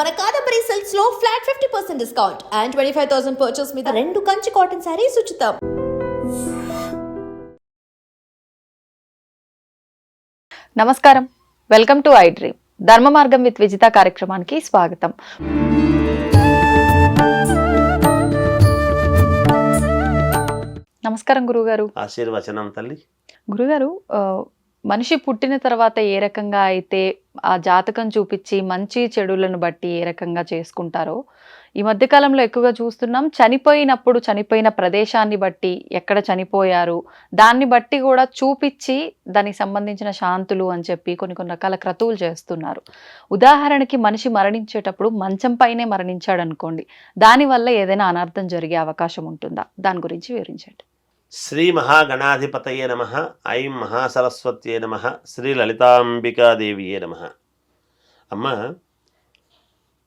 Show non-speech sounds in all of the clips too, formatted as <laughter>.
మన Kadambari సిల్క్స్లో flat fifty percent discount and twenty five thousand purchase మీద రెండు కంచి కాటన్ శారీస్ ఉచితం. నమస్కారం. వెల్కమ్ టు ఐ డ్రీమ్ ధర్మ మార్గం విత్ విజిత కార్యక్రమానికి స్వాగతం. నమస్కారం గురుగారు. ఆశీర్వచనం తల్లి. గురుగారు మనిషి పుట్టిన తర్వాత ఏ రకంగా అయితే ఆ జాతకం చూపించి మంచి చెడులను బట్టి ఏ రకంగా చేసుకుంటారో ఈ మధ్యకాలంలో ఎక్కువగా చూస్తున్నాం చనిపోయినప్పుడు చనిపోయిన ప్రదేశాన్ని బట్టి ఎక్కడ చనిపోయారు దాన్ని బట్టి కూడా చూపించి దానికి సంబంధించిన శాంతులు అని చెప్పి కొన్ని కొన్ని రకాల క్రతువులు చేస్తున్నారు. ఉదాహరణకి మనిషి మరణించేటప్పుడు మంచం పైనే మరణించాడు అనుకోండి దానివల్ల ఏదైనా అనర్థం జరిగే అవకాశం ఉంటుందా? దాని గురించి వివరించండి. శ్రీ మహాగణాధిపతయే నమ ఐం మహాసరస్వత్యే నమ శ్రీ లలితాంబికాదేవియే నమ. అమ్మ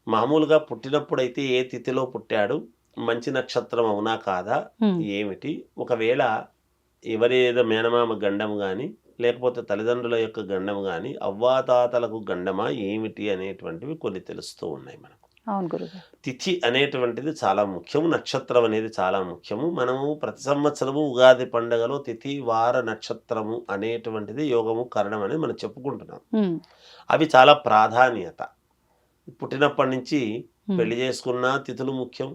మామూలుగా పుట్టినప్పుడైతే ఏ తిథిలో పుట్టాడు? మంచి నక్షత్రం అవునా కాదా. ఏమిటి? ఒకవేళ ఎవరి ఏదో మేనమామ గండము కానీ లేకపోతే తల్లిదండ్రుల యొక్క గండము కానీ అవ్వాతాతలకు గండమా? ఏమిటి? అనేటువంటివి కొన్ని తెలుస్తూ ఉన్నాయి మనకు. అవును గురుగారు. తిథి అనేటువంటిది చాలా ముఖ్యము. నక్షత్రం అనేది చాలా ముఖ్యము. మనము ప్రతి సంవత్సరము ఉగాది పండుగలో తిథి వార నక్షత్రము అనేటువంటిది యోగము కరణం అనేది మనం చెప్పుకుంటున్నాం. అవి చాలా ప్రాధాన్యత. పుట్టినప్పటి నుంచి. పెళ్ళి చేసుకున్న తిథులు ముఖ్యం.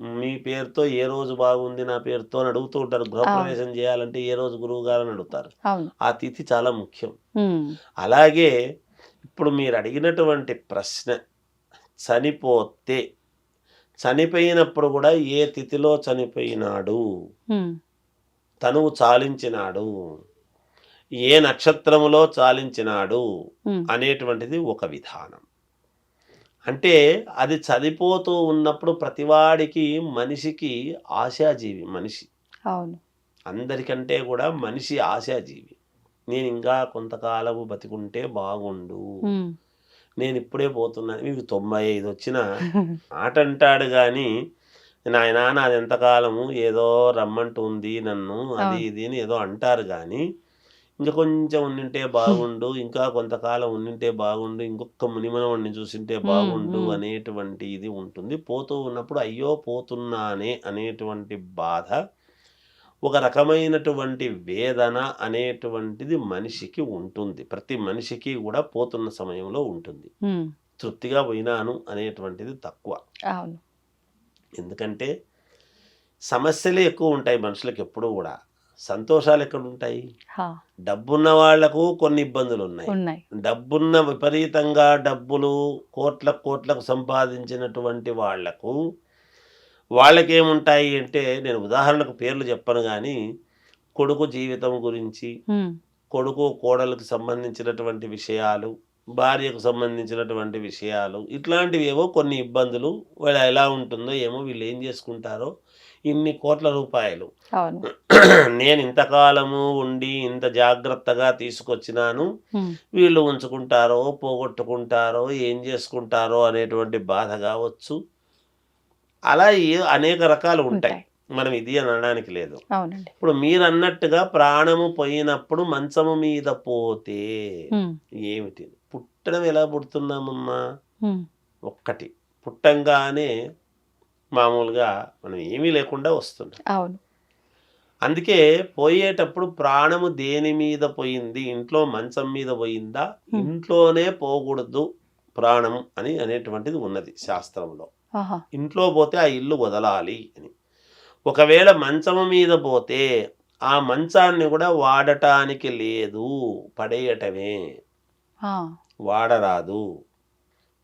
మీ పేరుతో ఏ రోజు బాగుంది నా పేరుతో అని అడుగుతూ ఉంటారు. గృహప్రవేశం చేయాలంటే ఏ రోజు గురువు గారు అని అడుగుతారు. ఆ తిథి చాలా ముఖ్యం. అలాగే ఇప్పుడు మీరు అడిగినటువంటి ప్రశ్న చనిపోతే చనిపోయినప్పుడు కూడా ఏ తిథిలో చనిపోయినాడు. తనువు చాలించినాడు. ఏ నక్షత్రములో చాలించినాడు. అనేటువంటిది ఒక విధానం. అంటే అది చనిపోతూ ఉన్నప్పుడు ప్రతివాడికి మనిషికి ఆశాజీవి మనిషి. అవును. అందరికంటే కూడా మనిషి ఆశాజీవి. నేను ఇంకా కొంతకాలము బతికుంటే బాగుండు. నేను ఇప్పుడే పోతున్నాను మీకు తొంభై ఐదు వచ్చిన మాట అంటాడు కానీ నాయనా నాది ఎంతకాలము ఏదో రమ్మంటుంది నన్ను అది. ఇది అని ఏదో అంటారు కానీ ఇంకా కొంచెం ఉండింటే బాగుండు <laughs> ఇంకా కొంతకాలం ఉండింటే బాగుండు ఇంకొక మునిమనవాడిని చూసింటే బాగుండు. అనేటువంటి ఇది ఉంటుంది పోతూ ఉన్నప్పుడు అయ్యో పోతున్నానే అనేటువంటి బాధ ఒక రకమైనటువంటి వేదన అనేటువంటిది మనిషికి ఉంటుంది. ప్రతి మనిషికి కూడా పోతున్న సమయంలో ఉంటుంది. తృప్తిగా పోయినాను అనేటువంటిది తక్కువ. ఎందుకంటే సమస్యలే ఎక్కువ ఉంటాయి మనుషులకు ఎప్పుడూ కూడా. సంతోషాలు ఎక్కడ ఉంటాయి. డబ్బున్న వాళ్ళకు కొన్ని ఇబ్బందులు ఉన్నాయి. ఉన్నాయి. డబ్బున్న విపరీతంగా డబ్బులు కోట్ల కోట్లకు సంపాదించినటువంటి వాళ్ళకు వాళ్ళకేముంటాయి అంటే నేను ఉదాహరణకు పేర్లు చెప్పను కానీ కొడుకు జీవితం గురించి. కొడుకు కోడలకు సంబంధించినటువంటి విషయాలు భార్యకు సంబంధించినటువంటి విషయాలు ఇట్లాంటివి ఏవో కొన్ని ఇబ్బందులు వాళ్ళ ఎలా ఉంటుందో ఏమో వీళ్ళు ఏం చేసుకుంటారో ఇన్ని కోట్ల రూపాయలు నేను ఇంతకాలము ఉండి ఇంత జాగ్రత్తగా తీసుకొచ్చినాను. వీళ్ళు ఉంచుకుంటారో పోగొట్టుకుంటారో ఏం చేసుకుంటారో అనేటువంటి బాధ కావచ్చు అలా అనేక రకాలు ఉంటాయి. మనం ఇది అని అనడానికి లేదు. ఇప్పుడు మీరు అన్నట్టుగా ప్రాణము పోయినప్పుడు మంచము మీద పోతే. ఏమిటి? పుట్టడం ఎలా పుడుతున్నామమ్మా. ఒక్కటి. పుట్టంగానే మామూలుగా మనం ఏమీ లేకుండా వస్తున్నాం. అవును. అందుకే పోయేటప్పుడు ప్రాణము దేని మీద పోయింది? ఇంట్లో మంచం మీద పోయిందా. ఇంట్లోనే పోకూడదు ప్రాణం అని అనేటువంటిది ఉన్నది శాస్త్రంలో. ఇంట్లో పోతే ఆ ఇల్లు వదలాలి అని. ఒకవేళ మంచము మీద పోతే ఆ మంచాన్ని కూడా వాడటానికి లేదు పడేయటమే. వాడరాదు.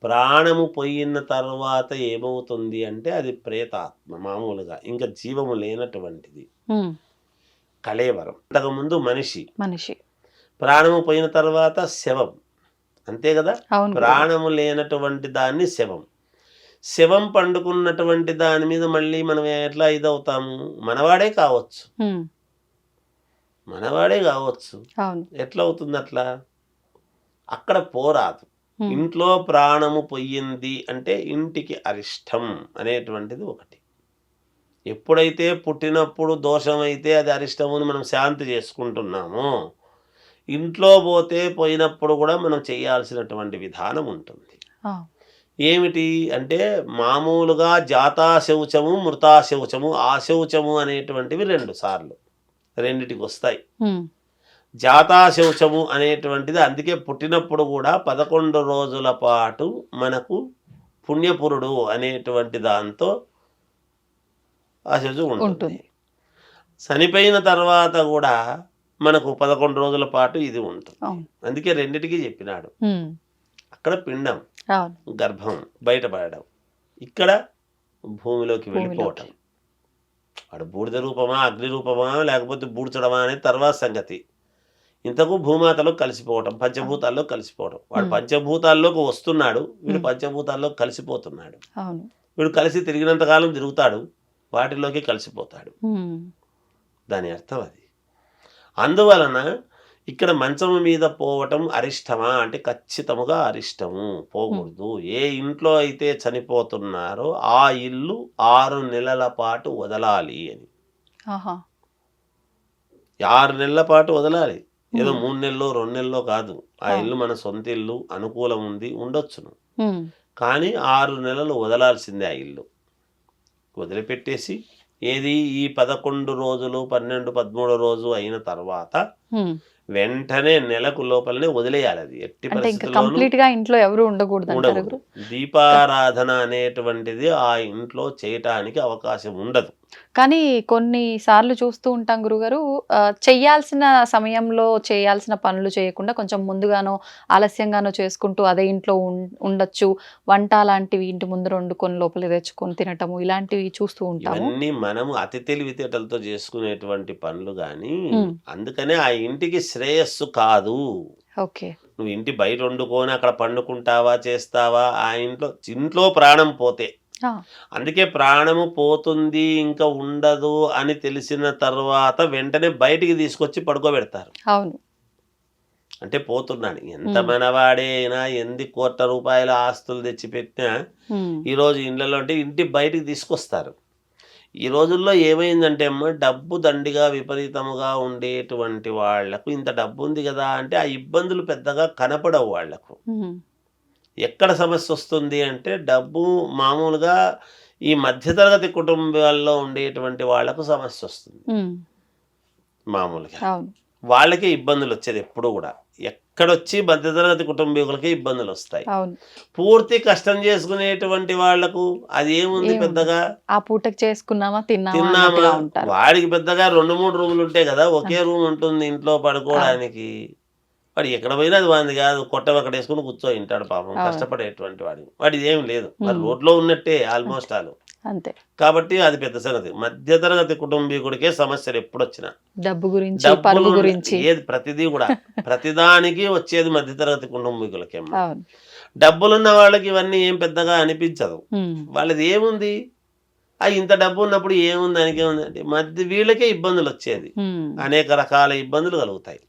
ప్రాణము పోయిన తర్వాత ఏమవుతుంది అంటే అది ప్రేతాత్మ మామూలుగా ఇంకా జీవము లేనటువంటిది. కళేవరం. అంతకుముందు మనిషి. మనిషి. ప్రాణము పోయిన తర్వాత శవం. అంతే కదా. ప్రాణము లేనటువంటి దాన్ని శవం. శవం పండుకున్నటువంటి దాని మీద మళ్ళీ మనం ఎట్లా ఇదవుతాము? మనవాడే కావచ్చు. మనవాడే కావచ్చు. ఎట్లా అవుతుంది అట్లా? అక్కడ పోరాదు. ఇంట్లో ప్రాణము పొయ్యింది అంటే ఇంటికి అరిష్టం అనేటువంటిది ఒకటి. ఎప్పుడైతే పుట్టినప్పుడు దోషమైతే అది అరిష్టమని మనం శాంతి చేసుకుంటున్నామో ఇంట్లో పోతే పోయినప్పుడు కూడా మనం చేయాల్సినటువంటి విధానం ఉంటుంది. ఏమిటి అంటే మామూలుగా జాతాశౌచము మృతాశౌచము ఆశౌచము అనేటువంటివి రెండు సార్లు రెండిటికి వస్తాయి. ఉమ్, జాతాశౌచము అనేటువంటిది అందుకే పుట్టినప్పుడు కూడా పదకొండు రోజుల పాటు మనకు పుణ్యపురుడు అనేటువంటి దాంతో ఆశౌచం ఉంటుంది. ఉంటుంది. చనిపోయిన తర్వాత కూడా మనకు పదకొండు రోజుల పాటు ఇది ఉంటుంది. అందుకే రెండిటికి చెప్పినాడు. అక్కడ పిండం. గర్భం బయటపడడం. ఇక్కడ భూమిలోకి వెళ్ళిపోవటం. వాడు బూడిద రూపమా అగ్ని రూపమా లేకపోతే బూడ్చడమా అనేది తర్వాత సంగతి. ఇంతకు భూమాతలో కలిసిపోవటం పంచభూతాల్లో కలిసిపోవడం వాడు. పంచభూతాల్లోకి వస్తున్నాడు వీడు. పంచభూతాల్లో కలిసిపోతున్నాడు. వీడు కలిసి తిరిగినంత కాలం తిరుగుతాడు వాటిలోకి కలిసిపోతాడు. దాని అర్థం అది. అందువలన ఇక్కడ మంచం మీద పోవటం అరిష్టమా? అంటే ఖచ్చితముగా అరిష్టము. పోకూడదు. ఏ ఇంట్లో అయితే చనిపోతున్నారో ఆ ఇల్లు ఆరు నెలల పాటు వదలాలి అని. ఆరు నెలల పాటు వదలాలి. ఏదో. మూడు నెలలు రెండు నెలల్లో కాదు. ఆ. ఇల్లు మన సొంత ఇల్లు అనుకూలం ఉంది ఉండొచ్చును. కానీ ఆరు నెలలు వదలాల్సిందే ఆ ఇల్లు. వదిలిపెట్టేసి ఏది ఈ పదకొండు రోజులు పన్నెండు పదమూడు రోజు అయిన తర్వాత. వెంటనే నెలకు లోపలనే వదిలేయాలి అది. ఎట్టి కంప్లీట్గా ఇంట్లో ఎవరు ఉండకూడదు ఉండకూడదు. దీపారాధన అనేటువంటిది ఆ ఇంట్లో చేయటానికి అవకాశం ఉండదు. కానీ కొన్ని సార్లు చూస్తూ ఉంటాం గురుగారు ఆ, చెయ్యాల్సిన సమయంలో చేయాల్సిన పనులు చేయకుండా కొంచెం ముందుగానో ఆలస్యంగానో చేసుకుంటూ అదే ఇంట్లో ఉండొచ్చు. వంట లాంటివి ఇంటి ముందు వండుకొని లోపల తెచ్చుకొని తినటము ఇలాంటివి చూస్తూ ఉంటాము. ఇవన్నీ మనము అతి తెలివితేటలతో చేసుకునేటువంటి పనులు కానీ. అందుకనే ఆ ఇంటికి శ్రేయస్సు కాదు. ఓకే. నువ్వు ఇంటి బయట వండుకొని అక్కడ పండుకుంటావా చేస్తావా ఆ ఇంట్లో ఇంట్లో ప్రాణం పోతే. అందుకే ప్రాణము పోతుంది ఇంకా ఉండదు అని తెలిసిన తర్వాత వెంటనే బయటికి తీసుకొచ్చి పడుకోబెడతారు. అవును. అంటే పోతున్నాడు. ఎంత మ్మ్. మనవాడే అయినా ఎన్ని కోట్ల రూపాయల ఆస్తులు తెచ్చిపెట్టినా ఈరోజు ఇండ్లలో అంటే ఇంటి బయటికి తీసుకొస్తారు. ఈ రోజుల్లో ఏమైందంటే అమ్మ డబ్బు దండిగా విపరీతముగా ఉండేటువంటి వాళ్ళకు ఇంత డబ్బు ఉంది కదా అంటే ఆ ఇబ్బందులు పెద్దగా కనపడవు వాళ్ళకు. ఎక్కడ సమస్య వస్తుంది అంటే డబ్బు మామూలుగా ఈ మధ్యతరగతి కుటుంబాల్లో ఉండేటువంటి వాళ్ళకు సమస్య వస్తుంది. మామూలుగా. వాళ్ళకే ఇబ్బందులు వచ్చేది ఎప్పుడు కూడా. ఎక్కడొచ్చి మధ్యతరగతి కుటుంబీకులకి ఇబ్బందులు వస్తాయి. పూర్తి కష్టం చేసుకునేటువంటి వాళ్ళకు అది ఏముంది? పెద్దగా? ఆ పూటకి చేసుకున్నామా తిన్నామా వాడికి పెద్దగా రెండు మూడు రూములు ఉంటాయి కదా ఒకే రూమ్ ఉంటుంది ఇంట్లో పడుకోవడానికి. వాడు ఎక్కడ పోయినా అది వాడిది కాదు కొట్ట అక్కడ వేసుకుని కూర్చో ఇంటాడు పాపం. కష్టపడేటువంటి వాడు. వాడిది ఏం లేదు. ఉమ్. రోడ్లో ఉన్నట్టే ఆల్మోస్ట్ ఆల్. అంతే. కాబట్టి అది పెద్ద సంగతి. మధ్యతరగతి కుటుంబీకుడికే సమస్యలు ఎప్పుడు వచ్చినా డబ్బు గురించి డబ్బులు గురించి. ఏది ప్రతిదీ కూడా. ప్రతిదానికి వచ్చేది మధ్యతరగతి కుటుంబీకులకే డబ్బులున్న వాళ్ళకి ఇవన్నీ ఏం పెద్దగా అనిపించదు. వాళ్ళది ఏముంది? ఆ ఇంత డబ్బు ఉన్నప్పుడు ఏముంది దానికి ఏముంది అంటే మధ్య వీళ్ళకే ఇబ్బందులు వచ్చేది. అనేక రకాల ఇబ్బందులు కలుగుతాయి.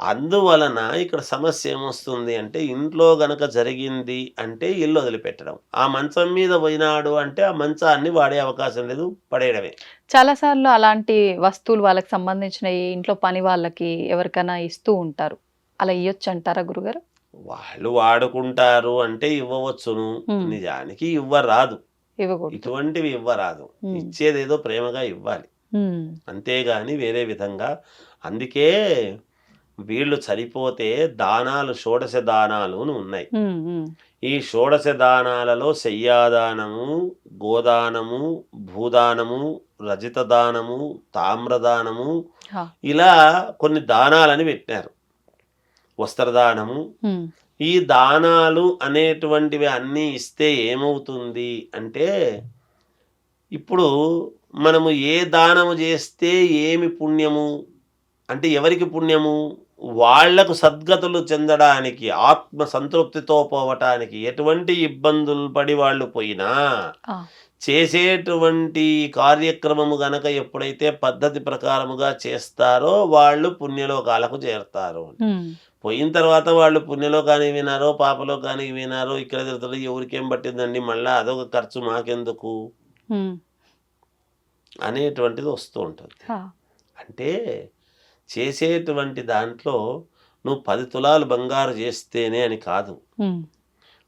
అందువలన ఇక్కడ సమస్య ఏమొస్తుంది అంటే ఇంట్లో గనక జరిగింది అంటే ఇల్లు వదిలిపెట్టడం. ఆ మంచం మీద పోయినాడు అంటే ఆ మంచాన్ని వాడే అవకాశం లేదు పడేయడమే. చాలా సార్లు అలాంటి వస్తువులు వాళ్ళకి సంబంధించిన ఇంట్లో పని వాళ్ళకి ఎవరికైనా ఇస్తూ ఉంటారు. అలా ఇవ్వచ్చు అంటారా గురుగారు? వాళ్ళు వాడుకుంటారు అంటే ఇవ్వవచ్చును. నిజానికి ఇవ్వరాదు. ఇటువంటివి ఇవ్వరాదు. ఇచ్చేదేదో ప్రేమగా ఇవ్వాలి. అంతేగాని వేరే విధంగా అందుకే వీళ్ళు చనిపోతే దానాలు షోడశ దానాలు ఉన్నాయి. ఈ షోడశ దానాలలో శయ్యాదానము గోదానము భూదానము రజిత దానము తామ్రదానము ఇలా కొన్ని దానాలని పెట్టారు వస్త్రదానము ఈ దానాలు అనేటువంటివి అన్నీ ఇస్తే ఏమవుతుంది అంటే ఇప్పుడు మనము ఏ దానము చేస్తే ఏమి పుణ్యము? అంటే ఎవరికి పుణ్యము? వాళ్ళకు సద్గతులు చెందడానికి ఆత్మ సంతృప్తితో పోవటానికి ఎటువంటి ఇబ్బందులు పడి వాళ్ళు పోయినా చేసేటువంటి కార్యక్రమము గనక ఎప్పుడైతే పద్ధతి ప్రకారముగా చేస్తారో వాళ్ళు పుణ్యలోకాలకు చేరతారు పోయిన తర్వాత వాళ్ళు పుణ్యలో కానీ వినారో పాపలో కానీ వినారో ఇక్కడ తిరుగుతారో ఎవరికేం పట్టిందండి? మళ్ళీ అదొక ఖర్చు మాకెందుకు? అనేటువంటిది వస్తూ ఉంటుంది. అంటే చేసేటువంటి దాంట్లో నువ్వు పది తులాలు బంగారు చేస్తేనే అని కాదు.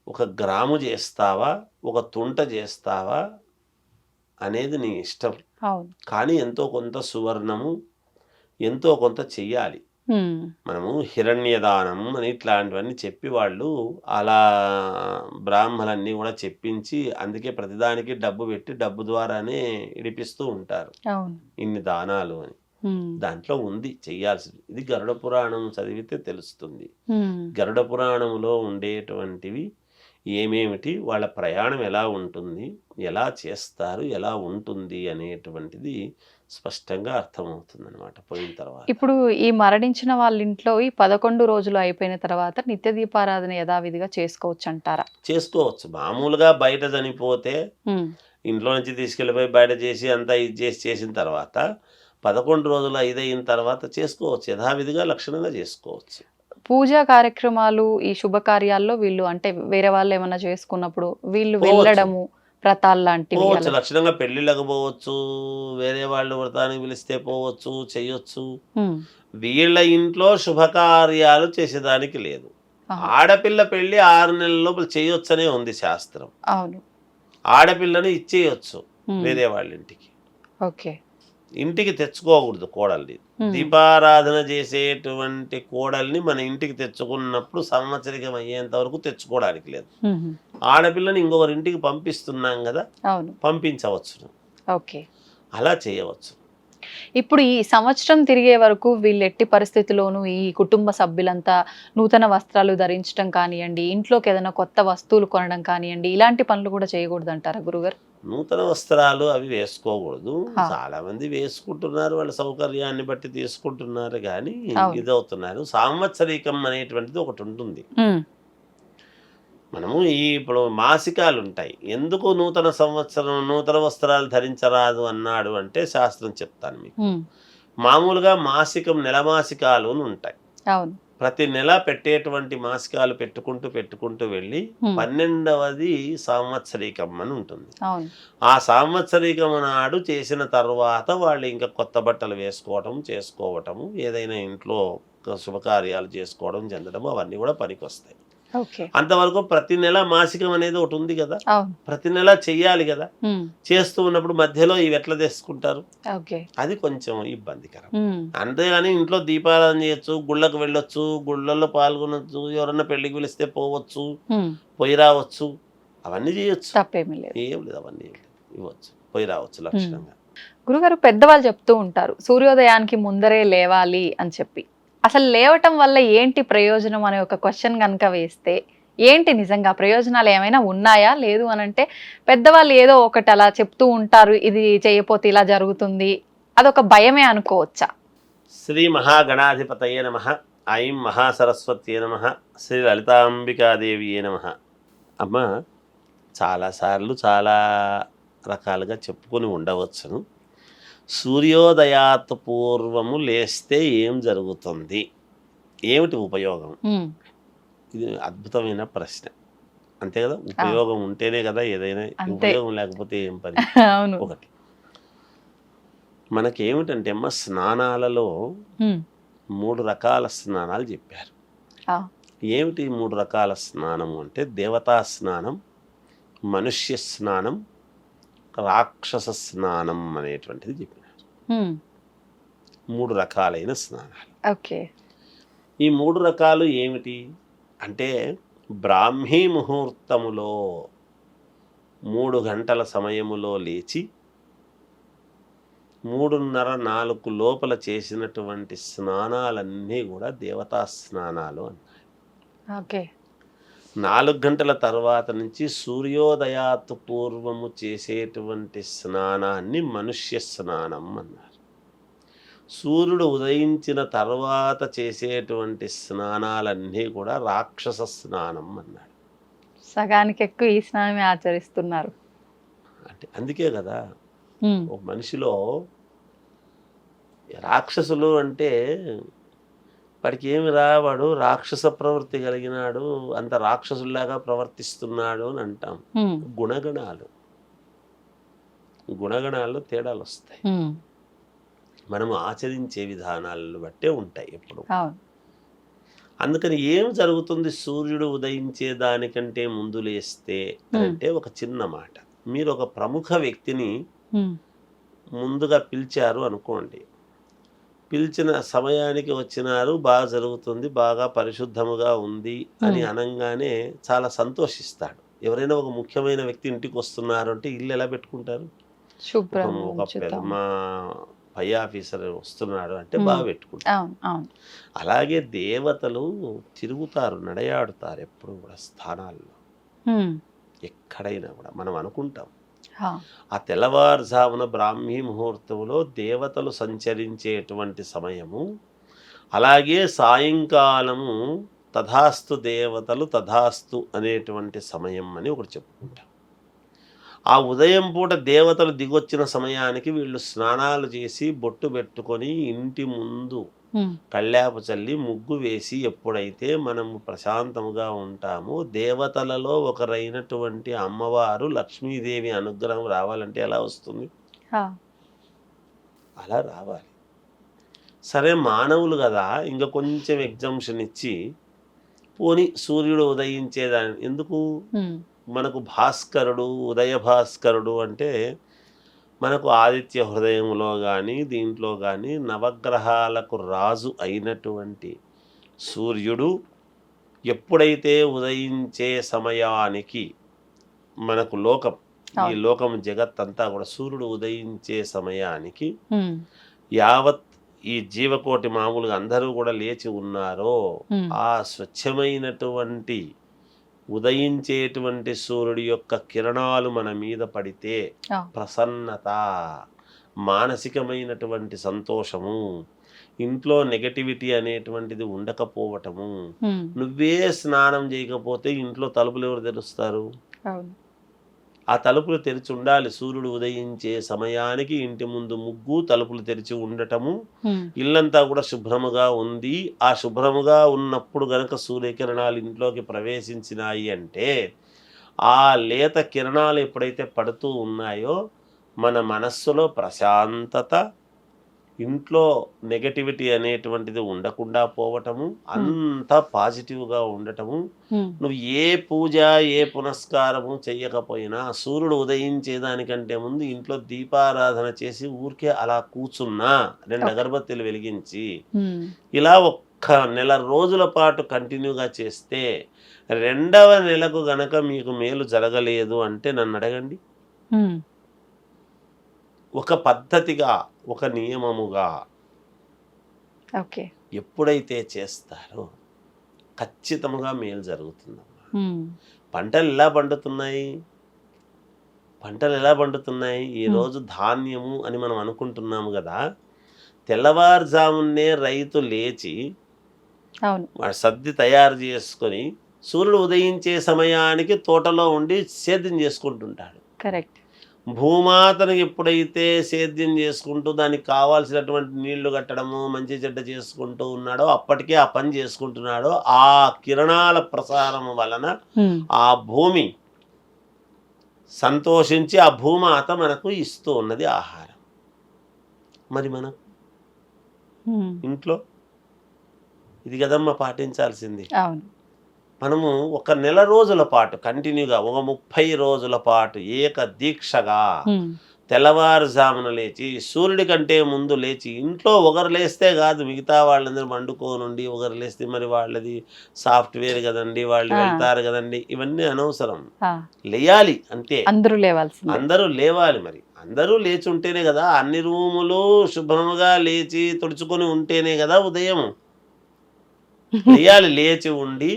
ఒక గ్రాము చేస్తావా? ఒక తుంట చేస్తావా? అనేది నీ ఇష్టం. కానీ ఎంతో కొంత సువర్ణము ఎంతో కొంత చెయ్యాలి. మనము హిరణ్యదానం అని ఇట్లాంటివన్నీ చెప్పి వాళ్ళు అలా బ్రాహ్మలన్నీ కూడా చెప్పించి అందుకే ప్రతిదానికి డబ్బు పెట్టి డబ్బు ద్వారానే ఇడిపిస్తూ ఉంటారు. ఇన్ని దానాలు అని. దాంట్లో ఉంది చెయ్యాల్సింది. ఇది గరుడ పురాణం చదివితే తెలుస్తుంది. గరుడ పురాణంలో ఉండేటువంటివి ఏమేమిటి? వాళ్ళ ప్రయాణం ఎలా ఉంటుంది? ఎలా చేస్తారు? ఎలా ఉంటుంది? అనేటువంటిది స్పష్టంగా అర్థమవుతుంది అనమాట పోయిన తర్వాత. ఇప్పుడు ఈ మరణించిన వాళ్ళ ఇంట్లో ఈ పదకొండు రోజులు అయిపోయిన తర్వాత నిత్య దీపారాధన యథావిధిగా చేసుకోవచ్చు అంటారా చేసుకోవచ్చు. మామూలుగా బయట చనిపోతే ఇంట్లో నుంచి తీసుకెళ్ళిపోయి బయట చేసి అంతా ఇది చేసి చేసిన తర్వాత పదకొండు రోజులు ఐదయిన తర్వాత చేసుకోవచ్చు. యథావిధిగా లక్షణంగా చేసుకోవచ్చు. పూజా కార్యక్రమాలు ఈ శుభకార్యాల్లో వీళ్ళు అంటే వేరే వాళ్ళు ఏమైనా చేసుకున్నప్పుడు వీళ్ళు. వెళ్ళడము వ్రతాలు లాంటివి పోవచ్చు. లక్షణంగా పెళ్ళిళ్ళకు పోవచ్చు వేరే వాళ్ళు వ్రతానికి పిలిస్తే పోవచ్చు చెయ్యొచ్చు. ఉమ్, వీళ్ళ ఇంట్లో శుభకార్యాలు చేసేదానికి లేదు. ఆడపిల్ల పెళ్ళి ఆరు నెలల లోపల చేయొచ్చనే ఉంది శాస్త్రం. అవును. ఆడపిల్లని ఇచ్చేయొచ్చు వేరే వాళ్ళ ఇంటికి. ఓకే. ఇంటికి తెచ్చుకోకూడదు కోడల్ని. దీపారాధన చేసేటువంటి కోడల్ని మన ఇంటికి తెచ్చుకున్నప్పుడు సంవత్సరికం అయ్యేంత వరకు తెచ్చుకోవడానికి లేదు. ఆడపిల్లని ఇంకొకరి ఇంటికి పంపిస్తున్నాం కదా అవును. పంపించవచ్చు. ఓకే. అలా చేయవచ్చు. ఇప్పుడు ఈ సంవత్సరం తిరిగే వరకు వీళ్ళు ఎట్టి పరిస్థితిలోనూ ఈ కుటుంబ సభ్యులంతా నూతన వస్త్రాలు ధరించడం కానివ్వండి ఇంట్లోకి ఏదైనా కొత్త వస్తువులు కొనడం కానివ్వండి ఇలాంటి పనులు కూడా చేయకూడదు అంటారా గురుగారు? నూతన వస్త్రాలు అవి వేసుకోకూడదు. చాలా మంది వేసుకుంటున్నారు వాళ్ళ సౌకర్యాన్ని బట్టి తీసుకుంటున్నారు కానీ. ఇదవుతున్నారు. సాంవత్సరికం అనేటువంటిది ఒకటి ఉంటుంది. మనము ఈ ఇప్పుడు మాసికాలు ఉంటాయి ఎందుకు నూతన సంవత్సరం నూతన వస్త్రాలు ధరించరాదు అన్నాడు అంటే శాస్త్రం చెప్తాను మీకు. మామూలుగా మాసికం నెల మాసికాలు ఉంటాయి. ప్రతి నెల పెట్టేటువంటి మాసికాలు పెట్టుకుంటూ పెట్టుకుంటూ వెళ్ళి పన్నెండవది సంవత్సరికం అని ఉంటుంది ఆ సంవత్సరికం నాడు చేసిన తర్వాత వాళ్ళు ఇంకా కొత్త బట్టలు వేసుకోవటం చేసుకోవటము ఏదైనా ఇంట్లో శుభకార్యాలు చేసుకోవడం చెందడం అవన్నీ కూడా పనికొస్తాయి. ఓకే అంతవరకు ప్రతి నెల మాసికం అనేది ఒకటి ఉంది కదా. ప్రతి నెల చెయ్యాలి కదా. చేస్తూ ఉన్నప్పుడు మధ్యలో ఇవి ఎట్లా తెచ్చుకుంటారు అది కొంచెం ఇబ్బందికరం. అంతేగాని ఇంట్లో దీపారాధన చేయొచ్చు గుళ్ళకు వెళ్ళొచ్చు గుళ్ళల్లో పాల్గొనొచ్చు ఎవరన్నా పెళ్ళికి పిలిస్తే పోవచ్చు పోయి రావచ్చు అవన్నీ చేయొచ్చు. తప్పేమీ లేదు. ఏం లేదు అవన్నీ. ఇవ్వచ్చు పోయి రావచ్చు లక్షణంగా. గురుగారు పెద్దవాళ్ళు చెప్తూ ఉంటారు సూర్యోదయానికి ముందరే లేవాలి అని చెప్పి. అసలు లేవటం వల్ల ఏంటి ప్రయోజనం అనే ఒక క్వశ్చన్ కనుక వేస్తే ఏంటి నిజంగా? ప్రయోజనాలు ఏమైనా ఉన్నాయా? లేదు అని అంటే పెద్దవాళ్ళు ఏదో ఒకటి అలా చెప్తూ ఉంటారు ఇది చేయపోతే ఇలా జరుగుతుంది. అదొక భయమే అనుకోవచ్చా? శ్రీ మహాగణాధిపతయే నమ. ఐం మహాసరస్వత్యే నమ. శ్రీ లలితాంబికాదేవియే నమ. అమ్మ చాలాసార్లు చాలా రకాలుగా చెప్పుకొని ఉండవచ్చును. సూర్యోదయాత్ పూర్వము లేస్తే ఏం జరుగుతుంది? ఏమిటి ఉపయోగం? ఇది అద్భుతమైన ప్రశ్న. అంతే కదా? ఉపయోగం ఉంటేనే కదా ఏదైనా. ఉపయోగం లేకపోతే ఏం పని? <laughs> ఒకటి. మనకేమిటంటే అమ్మ స్నానాలలో మూడు రకాల స్నానాలు చెప్పారు. ఏమిటి మూడు రకాల స్నానము అంటే? దేవతా స్నానం మనుష్య స్నానం రాక్షస స్నానం అనేటువంటిది చెప్పినారు ఉమ్, మూడు రకాలైన స్నానాలు. ఓకే. ఈ మూడు రకాలు ఏమిటి? అంటే బ్రాహ్మీ ముహూర్తములో మూడు గంటల సమయములో లేచి మూడున్నర నాలుగు లోపల చేసినటువంటి స్నానాలన్నీ కూడా దేవతా స్నానాలు అన్నారు ఓకే. నాలుగు గంటల తర్వాత నుంచి సూర్యోదయాత్ పూర్వము చేసేటువంటి స్నానాన్ని మనుష్య స్నానం అన్నారు. సూర్యుడు ఉదయించిన తర్వాత చేసేటువంటి స్నానాలన్నీ కూడా రాక్షస స్నానం అన్నాడు. సగానికి ఎక్కువ ఈ స్నానమే ఆచరిస్తున్నారు. అంటే అందుకే కదా ఒక మనిషిలో రాక్షసులు అంటే వాడికి ఏమి రా వాడు? రాక్షస ప్రవృత్తి కలిగినాడు అంత రాక్షసుల్లాగా ప్రవర్తిస్తున్నాడు అని అంటాం. గుణగణాలు. గుణగణాల్లో తేడాలు వస్తాయి మనము ఆచరించే విధానాలను బట్టే ఉంటాయి ఎప్పుడు. అందుకని ఏం జరుగుతుంది? సూర్యుడు ఉదయించే దానికంటే ముందు లేస్తే. అంటే ఒక చిన్న మాట. మీరు ఒక ప్రముఖ వ్యక్తిని ముందుగా పిలిచారు అనుకోండి. పిలిచిన సమయానికి వచ్చినారు బాగా జరుగుతుంది బాగా పరిశుద్ధముగా ఉంది అని. అనగానే చాలా సంతోషిస్తాడు. ఎవరైనా ఒక ముఖ్యమైన వ్యక్తి ఇంటికి వస్తున్నారు అంటే ఇల్లు ఎలా పెట్టుకుంటారు? ఒక- మా పై ఆఫీసర్ వస్తున్నాడు అంటే. బాగా పెట్టుకుంటారు. అలాగే దేవతలు తిరుగుతారు నడయాడుతారు ఎప్పుడు కూడా స్థానాల్లో. ఎక్కడైనా కూడా మనం అనుకుంటాం. ఆ తెల్లవారుజామున బ్రాహ్మీ ముహూర్తంలో దేవతలు సంచరించేటువంటి సమయము అలాగే సాయంకాలము తథాస్తు దేవతలు తథాస్తు అనేటువంటి సమయం అని ఒకటి చెప్పుకుంటాం. ఆ ఉదయం పూట దేవతలు దిగొచ్చిన సమయానికి వీళ్ళు స్నానాలు చేసి బొట్టు పెట్టుకొని ఇంటి ముందు కళ్ళాపు చల్లి ముగ్గు వేసి ఎప్పుడైతే మనము ప్రశాంతముగా ఉంటామో దేవతలలో ఒకరైనటువంటి అమ్మవారు లక్ష్మీదేవి అనుగ్రహం రావాలంటే ఎలా వస్తుంది? అలా రావాలి. సరే మానవులు కదా ఇంకా కొంచెం ఎగ్జామ్షన్ ఇచ్చి పోని సూర్యుడు ఉదయించేదాని ఎందుకు? మనకు భాస్కరుడు ఉదయ భాస్కరుడు అంటే మనకు ఆదిత్య హృదయంలో కానీ దీంట్లో కానీ నవగ్రహాలకు రాజు అయినటువంటి సూర్యుడు ఎప్పుడైతే ఉదయించే సమయానికి మనకు లోకం ఈ. లోకం జగత్ అంతా కూడా సూర్యుడు ఉదయించే సమయానికి యావత్ ఈ జీవకోటి మామూలుగా అందరూ కూడా లేచి ఉన్నారో ఆ స్వచ్ఛమైనటువంటి ఉదయించేటువంటి సూర్యుడి యొక్క కిరణాలు మన మీద పడితే. ప్రసన్నత మానసికమైనటువంటి సంతోషము ఇంట్లో నెగటివిటీ అనేటువంటిది ఉండకపోవటము. నువ్వే స్నానం చేయకపోతే ఇంట్లో తలుపులు ఎవరు తెరుస్తారు? ఆ తలుపులు తెరిచి ఉండాలి. సూర్యుడు ఉదయించే సమయానికి ఇంటి ముందు ముగ్గు తలుపులు తెరిచి ఉండటము. ఇల్లంతా కూడా శుభ్రముగా ఉంది. ఆ శుభ్రముగా ఉన్నప్పుడు గనక సూర్యకిరణాలు ఇంట్లోకి ప్రవేశించినాయి అంటే ఆ లేత కిరణాలు ఎప్పుడైతే పడుతూ ఉన్నాయో మన మనస్సులో ప్రశాంతత ఇంట్లో నెగటివిటీ అనేటువంటిది ఉండకుండా పోవటము అంతా పాజిటివ్గా ఉండటము ఉమ్, నువ్వు ఏ పూజ ఏ పునస్కారము చెయ్యకపోయినా సూర్యుడు ఉదయించేదానికంటే ముందు ఇంట్లో దీపారాధన చేసి ఊరికే అలా కూర్చున్నా రెండు. అగరబత్తులు వెలిగించి ఉమ్, ఇలా ఒక్క నెల రోజుల పాటు కంటిన్యూగా చేస్తే రెండవ నెలకు గనక మీకు మేలు జరగలేదు అంటే నన్ను అడగండి. ఒక పద్ధతిగా ఒక నియమముగా ఓకే. ఎప్పుడైతే చేస్తారో ఖచ్చితంగా మేలు జరుగుతుందమ్మా. పంటలు ఎలా పండుతున్నాయి? పంటలు ఎలా పండుతున్నాయి? ఈ Hmm. రోజు ధాన్యము అని మనం అనుకుంటున్నాము కదా తెల్లవారుజామునే రైతు లేచి సద్ది తయారు చేసుకొని సూర్యుడు ఉదయించే సమయానికి తోటలో ఉండి సేద్యం చేసుకుంటుంటాడు. కరెక్ట్. భూమాతను ఎప్పుడైతే సేద్యం చేసుకుంటూ దానికి కావాల్సినటువంటి నీళ్ళు కట్టడము మంచి చెడ్డ చేసుకుంటూ ఉన్నాడో అప్పటికే ఆ పని చేసుకుంటున్నాడో ఆ కిరణాల ప్రసారం వలన ఆ భూమి సంతోషించి ఆ భూమాత మనకు ఇస్తూ ఉన్నది ఆహారం. మరి మనం ఇంట్లో ఇది కదమ్మా పాటించాల్సింది. అవును. మనము ఒక నెల రోజుల పాటు కంటిన్యూగా ఒక ముప్పై రోజుల పాటు ఏక దీక్షగా తెల్లవారుజామున లేచి సూర్యుడి కంటే ముందు లేచి ఇంట్లో ఒకరు లేస్తే కాదు మిగతా వాళ్ళందరూ వండుకోనుండి ఒకరు లేస్తే మరి వాళ్ళది సాఫ్ట్వేర్ కదండి వాళ్ళు. వెళ్తారు కదండి ఇవన్నీ అనవసరం. లేయాలి అంతే అందరూ లేవాల్సిందే. అందరూ లేవాలి మరి. అందరూ లేచి ఉంటేనే కదా అన్ని రూములు శుభ్రముగా లేచి తుడుచుకొని ఉంటేనే కదా ఉదయం. <laughs> లేయాలి లేచి ఉండి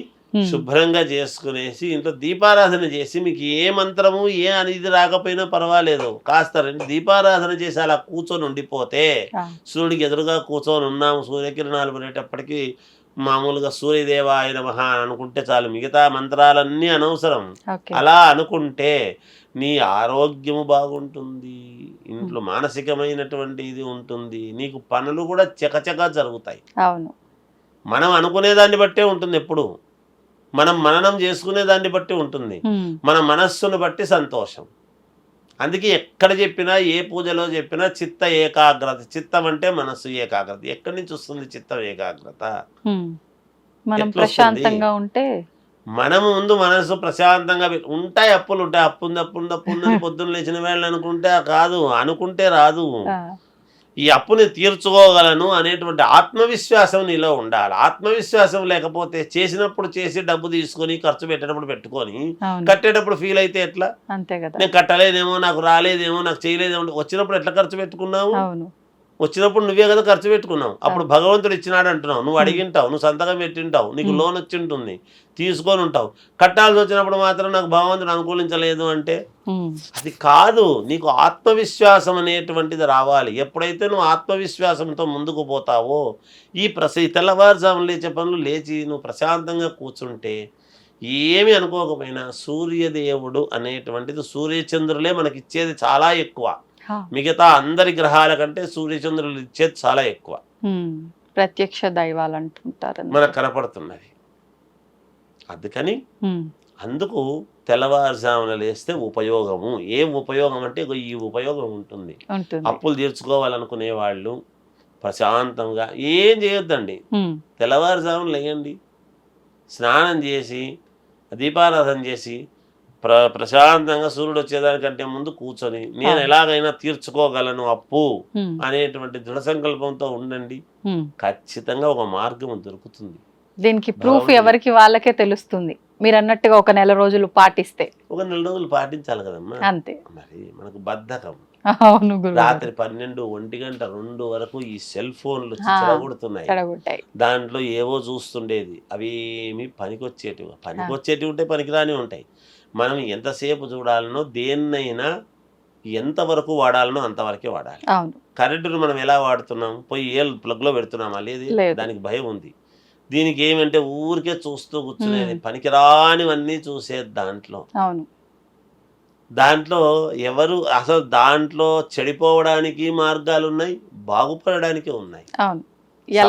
శుభ్రంగా చేసుకునేసి ఇంట్లో దీపారాధన చేసి మీకు ఏ మంత్రము ఏ అనేది రాకపోయినా పర్వాలేదు. కాస్త రెండు దీపారాధన చేసి అలా కూర్చొని ఉండిపోతే సూర్యుడికి ఎదురుగా కూర్చొని ఉన్నాము. సూర్యకిరణాలు పడేటప్పటికి మామూలుగా సూర్యదేవాయ నమః అని అనుకుంటే చాలు. మిగతా మంత్రాలన్నీ అనవసరం. అలా అనుకుంటే నీ ఆరోగ్యము బాగుంటుంది. ఇంట్లో మానసికమైనటువంటి ఇది ఉంటుంది. నీకు పనులు కూడా చకచకా జరుగుతాయి. అవును. మనం అనుకునే దాన్ని బట్టే ఉంటుంది ఎప్పుడు. మనం మననం చేసుకునే దాన్ని బట్టి ఉంటుంది. మన మనస్సును బట్టి సంతోషం. అందుకే ఎక్కడ చెప్పినా ఏ పూజలో చెప్పినా చిత్త ఏకాగ్రత. చిత్తం అంటే మనస్సు ఏకాగ్రత. ఎక్కడి నుంచి వస్తుంది చిత్తం ఏకాగ్రత? ప్రశాంతంగా ఉంటే మనం ముందు మనసు ప్రశాంతంగా ఉంటాయి అప్పులు ఉంటాయి అప్పు ఉంది అప్పు ఉంది అప్పు ఉందని <laughs> పొద్దున్న లేచిన వేళ అనుకుంటే కాదు అనుకుంటే రాదు. ఈ అప్పుని తీర్చుకోగలను అనేటువంటి ఆత్మవిశ్వాసం నీలో ఉండాలి. ఆత్మవిశ్వాసం లేకపోతే చేసినప్పుడు చేసి డబ్బు తీసుకొని ఖర్చు పెట్టేటప్పుడు పెట్టుకొని కట్టేటప్పుడు ఫీల్ అయితే ఎట్లా? అంతే కదా. నేను కట్టలేదేమో నాకు రాలేదేమో నాకు చేయలేదేమో వచ్చినప్పుడు ఎట్లా ఖర్చు పెట్టుకున్నావు వచ్చినప్పుడు నువ్వే కదా ఖర్చు పెట్టుకున్నావు. అప్పుడు భగవంతుడు ఇచ్చినాడు అంటున్నావు. నువ్వు అడిగింటావు నువ్వు సంతకం పెట్టింటావు నీకు. లోన్ వచ్చి ఉంటుంది తీసుకొని ఉంటావు. కట్టాల్సి వచ్చినప్పుడు మాత్రం నాకు భగవంతుడు అనుకూలించలేదు అంటే అది కాదు. నీకు ఆత్మవిశ్వాసం అనేటువంటిది రావాలి. ఎప్పుడైతే నువ్వు ఆత్మవిశ్వాసంతో ముందుకు పోతావో ఈ ప్రస ఈ తెల్లవారుజామున లేచే పనులు లేచి నువ్వు ప్రశాంతంగా కూర్చుంటే ఏమి అనుకోకపోయినా సూర్యదేవుడు అనేటువంటిది సూర్యచంద్రులే మనకి ఇచ్చేది చాలా ఎక్కువ. మిగతా అందరి గ్రహాల కంటే సూర్యచంద్రులు ఇచ్చేది చాలా ఎక్కువ. ప్రత్యక్ష దైవాలు అంటుంటారు మనకు కనపడుతున్నది. అందుకని అందుకు తెల్లవారుజామున లేస్తే ఉపయోగము. ఏం ఉపయోగం అంటే ఈ ఉపయోగం ఉంటుంది. అప్పులు తీర్చుకోవాలనుకునే వాళ్ళు ప్రశాంతంగా ఏం చేయొద్దండి. తెల్లవారుజామున లేయండి. స్నానం చేసి దీపారాధన చేసి ప్ర ప్రశాంతంగా సూర్యుడు వచ్చేదానికంటే ముందు కూర్చొని నేను. ఎలాగైనా తీర్చుకోగలను అప్పు అనేటువంటి దృఢ సంకల్పంతో ఉండండి. ఖచ్చితంగా ఒక మార్గం దొరుకుతుంది. దీనికి ప్రూఫ్. ఎవరికి వాళ్ళకే తెలుస్తుంది. మీరు అన్నట్టుగా ఒక నెల రోజులు పాటిస్తే. ఒక నెల రోజులు పాటించాలి కదమ్మా. అంతే. మరి మనకు బద్ధకం. రాత్రి పన్నెండు ఒంటి గంట రెండు వరకు ఈ సెల్ ఫోన్లు. చెడగొడుతున్నాయి. దాంట్లో ఏవో చూస్తుండేది. అవి ఏమి పనికొచ్చేటివి పనికొచ్చేటివి ఉంటాయి పనికిరాని ఉంటాయి. మనం ఎంతసేపు చూడాలనో దేన్నైనా ఎంతవరకు వాడాలనో అంతవరకే వాడాలి. కరెంటును మనం ఎలా వాడుతున్నాం? పోయి ఏ ప్లగ్లో పెడుతున్నామా? లేదు. దానికి భయం ఉంది. దీనికి ఏమంటే ఊరికే చూస్తూ కూర్చునేది. పనికిరానివన్నీ చూసేది దాంట్లో. దాంట్లో ఎవరు అసలు దాంట్లో చెడిపోవడానికి మార్గాలు ఉన్నాయి. బాగుపడడానికి ఉన్నాయి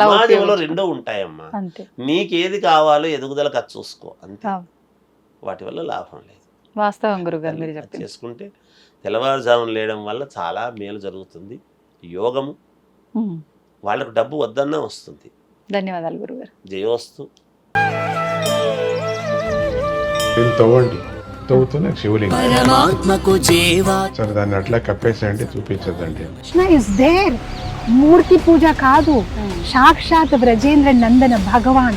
సమాజంలో రెండో ఉంటాయమ్మా. నీకేది కావాలో ఎదుగుదలకు అది చూసుకో అంతే. వాటి వల్ల లాభం లేదు. వాస్తవం గురుగారు మీరు చెప్పింది. చేసుకుంటే తెల్లవారుజామున లేయడం వల్ల చాలా మేలు జరుగుతుంది. యోగము వాళ్ళకు డబ్బు వద్దన్నా వస్తుంది. ధన్యవాదాలు గురుగారు. జయోస్తు దీన్ని తవ్వండి. తవ్వుతూనే శివలింగం. పరమాత్మకు జీవా. సరే దాన్ని అట్లా కప్పేసేయండి చూపించదండి కృష్ణ ఇస్ దేర్ మూర్తి పూజ కాదు. సాక్షాత్ బ్రజేంద్ర నందన భగవాన్.